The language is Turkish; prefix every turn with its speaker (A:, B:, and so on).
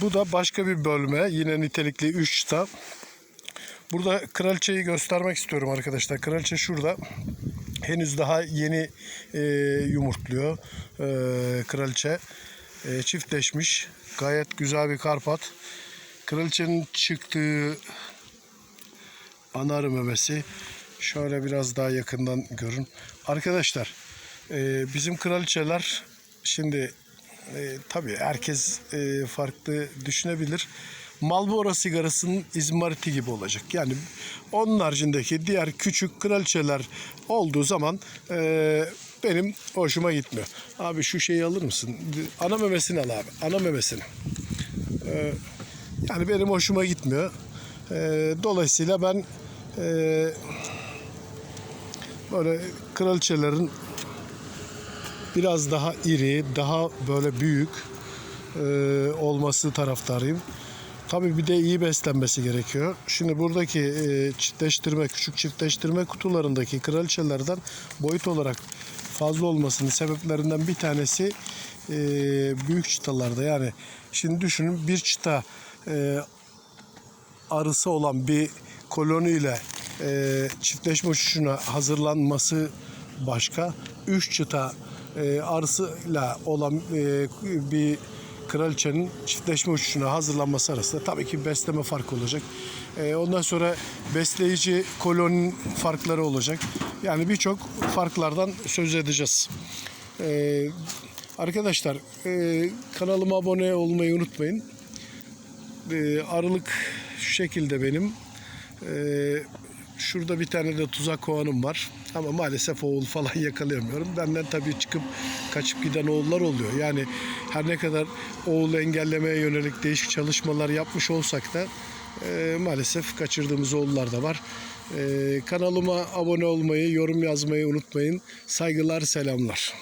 A: Bu da başka bir bölme. Yine nitelikli 3 çıta. Burada kraliçeyi göstermek istiyorum arkadaşlar. Kraliçe şurada. Henüz daha yeni e, yumurtluyor e, kraliçe. E, çiftleşmiş. Gayet güzel bir karpat. Kraliçenin çıktığı ana arı memesi. Şöyle biraz daha yakından görün. Arkadaşlar e, bizim kraliçeler şimdi e, tabii herkes e, farklı düşünebilir. Marlboro sigarasının izmariti gibi olacak. Yani onun haricindeki diğer küçük kraliçeler olduğu zaman e, benim hoşuma gitmiyor. Abi şu şeyi alır mısın? Ana memesini al abi. Ana memesini. E, yani benim hoşuma gitmiyor. E, dolayısıyla ben e, böyle kraliçelerin biraz daha iri, daha böyle büyük e, olması taraftarıyım. Tabii bir de iyi beslenmesi gerekiyor. Şimdi buradaki e, çiftleştirme, küçük çiftleştirme kutularındaki kraliçelerden boyut olarak fazla olmasının sebeplerinden bir tanesi e, büyük çıtalarda. Yani şimdi düşünün bir çıta e, arısı olan bir koloniyle e, çiftleşme uçuşuna hazırlanması başka. Üç çıta e, arısıyla olan e, bir kraliçenin çiftleşme uçuşuna hazırlanması arasında tabii ki besleme farkı olacak. E, ondan sonra besleyici koloninin farkları olacak. Yani birçok farklardan söz edeceğiz. E, arkadaşlar e, kanalıma abone olmayı unutmayın. E, arılık şu şekilde benim. E, şurada bir tane de tuzak kovanım var. Ama maalesef oğul falan yakalayamıyorum. Benden tabii çıkıp kaçıp giden oğullar oluyor. Yani her ne kadar oğulu engellemeye yönelik değişik çalışmalar yapmış olsak da e, maalesef kaçırdığımız oğullar da var. E, kanalıma abone olmayı, yorum yazmayı unutmayın. Saygılar, selamlar.